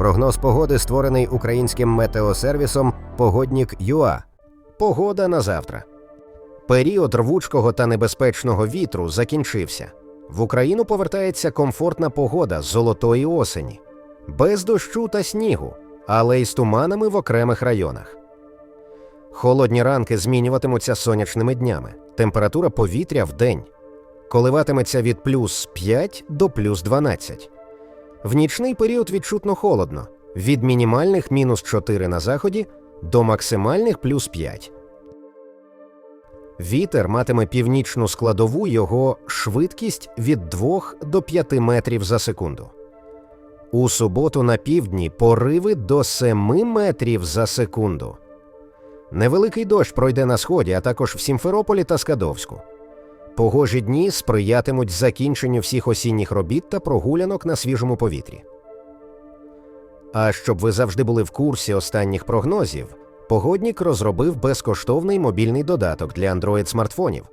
Прогноз погоди створений українським метеосервісом Погоднік ЮА. Погода на завтра. Період рвучкого та небезпечного вітру закінчився. В Україну повертається комфортна погода золотої осені, без дощу та снігу, але й з туманами в окремих районах. Холодні ранки змінюватимуться сонячними днями. Температура повітря в день коливатиметься від плюс 5 до плюс 12. В нічний період відчутно холодно від мінімальних мінус 4 на заході до максимальних плюс 5. Вітер матиме північну складову його швидкість від 2 до 5 метрів за секунду. У суботу на півдні пориви до 7 метрів за секунду. Невеликий дощ пройде на сході, а також в Сімферополі та Скадовську. Погожі дні сприятимуть закінченню всіх осінніх робіт та прогулянок на свіжому повітрі. А щоб ви завжди були в курсі останніх прогнозів, Погоднік розробив безкоштовний мобільний додаток для Android смартфонів.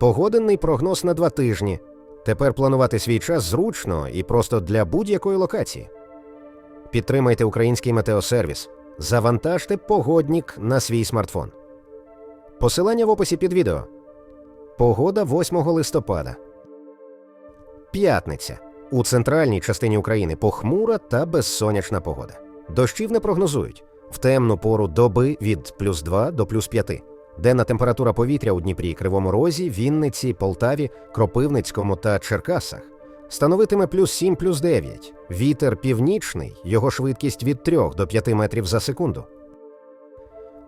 Погодинний прогноз на два тижні. Тепер планувати свій час зручно і просто для будь-якої локації. Підтримайте український метеосервіс. Завантажте погоднік на свій смартфон. Посилання в описі під відео. Погода 8 листопада. П'ятниця. У центральній частині України похмура та безсонячна погода. Дощів не прогнозують. В темну пору доби від плюс 2 до плюс 5. Денна температура повітря у Дніпрі, Кривому Розі, Вінниці, Полтаві, Кропивницькому та Черкасах становитиме плюс 7 плюс 9. Вітер північний, його швидкість від 3 до 5 метрів за секунду.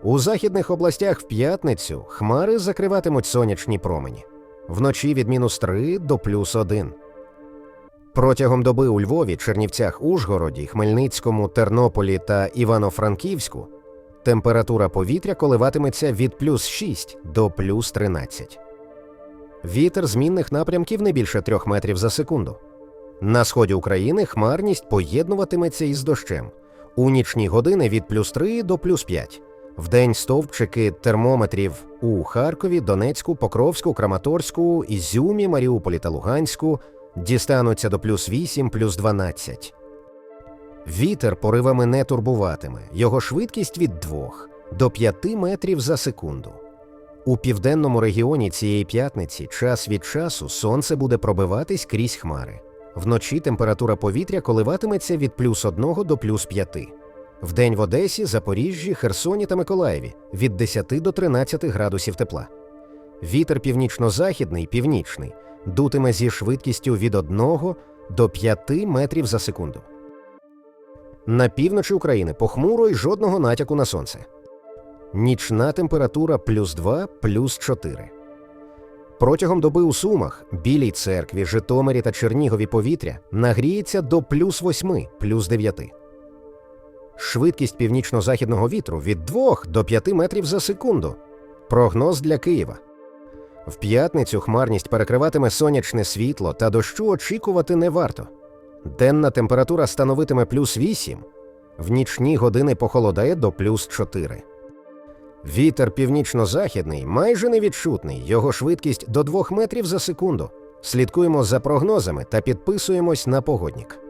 У західних областях в п'ятницю хмари закриватимуть сонячні промені. Вночі від мінус 3 до плюс 1. Протягом доби у Львові, Чернівцях, Ужгороді, Хмельницькому, Тернополі та Івано-Франківську температура повітря коливатиметься від плюс 6 до плюс 13. Вітер змінних напрямків не більше 3 метрів за секунду. На сході України хмарність поєднуватиметься із дощем. У нічні години від плюс 3 до плюс 5. Вдень стовпчики термометрів у Харкові, Донецьку, Покровську, Краматорську, Ізюмі, Маріуполі та Луганську дістануться до плюс 8, плюс 12. Вітер поривами не турбуватиме, його швидкість від 2 до 5 метрів за секунду. У південному регіоні цієї п'ятниці час від часу сонце буде пробиватись крізь хмари. Вночі температура повітря коливатиметься від плюс 1 до плюс 5. Вдень в Одесі, Запоріжжі, Херсоні та Миколаєві від 10 до 13 градусів тепла. Вітер північно-західний, північний дутиме зі швидкістю від 1 до 5 метрів за секунду. На півночі України похмуро й жодного натяку на сонце. Нічна температура плюс 2, плюс 4. Протягом доби у Сумах, Білій церкві, Житомирі та Чернігові повітря нагріється до плюс 8, плюс 9. Швидкість північно-західного вітру від 2 до 5 метрів за секунду. Прогноз для Києва. В п'ятницю хмарність перекриватиме сонячне світло та дощу очікувати не варто. Денна температура становитиме плюс 8, в нічні години похолодає до плюс 4. Вітер північно-західний майже невідчутний, його швидкість до 2 метрів за секунду. Слідкуємо за прогнозами та підписуємось на погоднік.